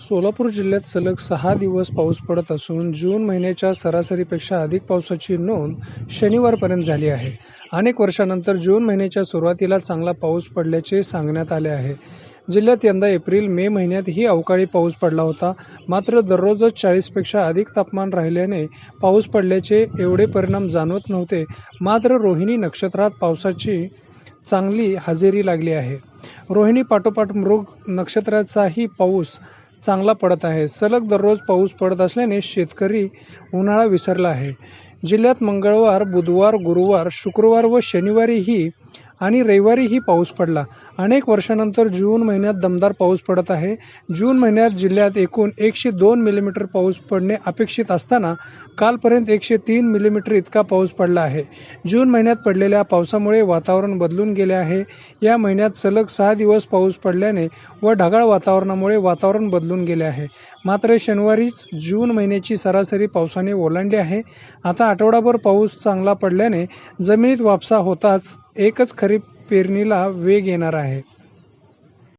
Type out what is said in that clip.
सोलापूर जिल्ह्यात सलग सहा दिवस पाऊस पडत असून जून महिन्याच्या सरासरीपेक्षा अधिक पावसाची नोंद शनिवारपर्यंत झाली आहे. अनेक वर्षानंतर जून महिन्याच्या सुरुवातीला चांगला पाऊस पडल्याचे सांगण्यात आले आहे. जिल्ह्यात यंदा एप्रिल मे महिन्यातही अवकाळी पाऊस पडला होता. मात्र दररोजच चाळीसपेक्षा अधिक तापमान राहिल्याने पाऊस पडल्याचे एवढे परिणाम जाणवत नव्हते. मात्र रोहिणी नक्षत्रात पावसाची चांगली हजेरी लागली आहे. रोहिणी पाठोपाठ मृग नक्षत्राचाही पाऊस चांगला पडत आहे. सलग दररोज पाऊस पडत असल्याने शेतकरी उन्हाळा विसरला आहे. जिल्ह्यात मंगळवार बुधवार गुरुवार शुक्रवार व शनिवारीही आणि रविवारीही पाऊस पडला. अनेक वर्षानंतर जून महिन्यात दमदार पाऊस पडत आहे. जून महिन्यात जिल्ह्यात एकूण एकशे दोन मिलीमीटर पाऊस पडणे अपेक्षित असताना कालपर्यंत एकशे तीन मिलीमीटर इतका पाऊस पडला आहे. जून महिन्यात पडलेल्या पावसामुळे वातावरण बदलून गेले आहे. या महिन्यात सलग सहा दिवस पाऊस पडल्याने व ढगाळ वातावरणामुळे वातावरण बदलून गेले आहे. मात्र शनिवारीच जून महिन्याची सरासरी पावसाने ओलांडली आहे. आता आठवडाभर पाऊस चांगला पडल्याने जमिनीत वापसा होताच एकच खरीप पेरणीला वेग येणार आहे.